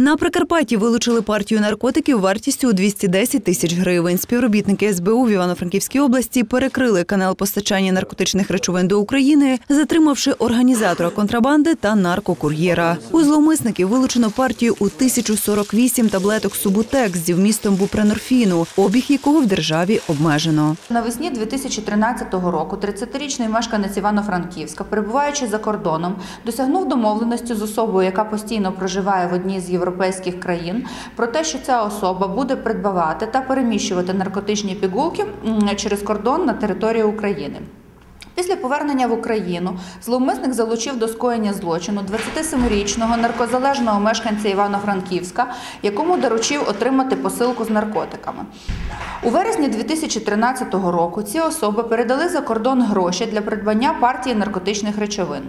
На Прикарпатті вилучили партію наркотиків вартістю у 210 тисяч гривень. Співробітники СБУ в Івано-Франківській області перекрили канал постачання наркотичних речовин до України, затримавши організатора контрабанди та наркокур'єра. У зловмисників вилучено партію у 1048 таблеток Субутекс зі вмістом бупренорфіну, обіг якого в державі обмежено. Навесні 2013 року 30-річний мешканець Івано-Франківська, перебуваючи за кордоном, досягнув домовленості з особою, яка постійно проживає в одній з європейських країн, про те, що ця особа буде придбавати та переміщувати наркотичні пігулки через кордон на територію України. Після повернення в Україну зловмисник залучив до скоєння злочину 27-річного наркозалежного мешканця Івано-Франківська, якому доручив отримати посилку з наркотиками. У вересні 2013 року ці особи передали за кордон гроші для придбання партії наркотичних речовин.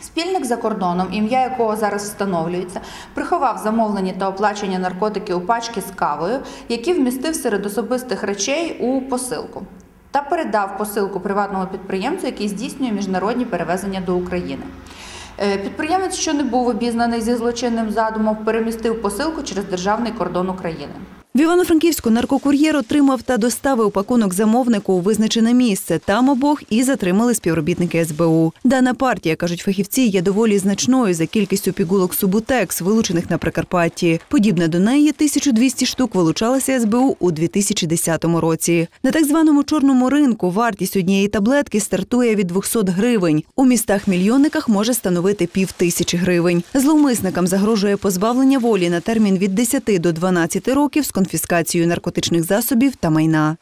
Спільник за кордоном, ім'я якого зараз встановлюється, приховав замовлені та оплачені наркотики у пачки з кавою, які вмістив серед особистих речей у посилку, та передав посилку приватному підприємцю, який здійснює міжнародні перевезення до України. Е, Підприємець, що не був обізнаний зі злочинним задумом, перемістив посилку через державний кордон України. В Івано-Франківську наркокур'єр отримав та доставив пакунок замовнику у визначене місце. Там обох і затримали співробітники СБУ. Дана партія, кажуть фахівці, є доволі значною за кількістю пігулок Субутекс, вилучених на Прикарпатті. Подібне до неї 1200 штук вилучалося СБУ у 2010 році. На так званому чорному ринку вартість однієї таблетки стартує від 200 гривень. У містах-мільйонниках може становити пів тисячі гривень. Зловмисникам загрожує позбавлення волі на термін від 10 до 12 років з конфіскацією наркотичних засобів та майна.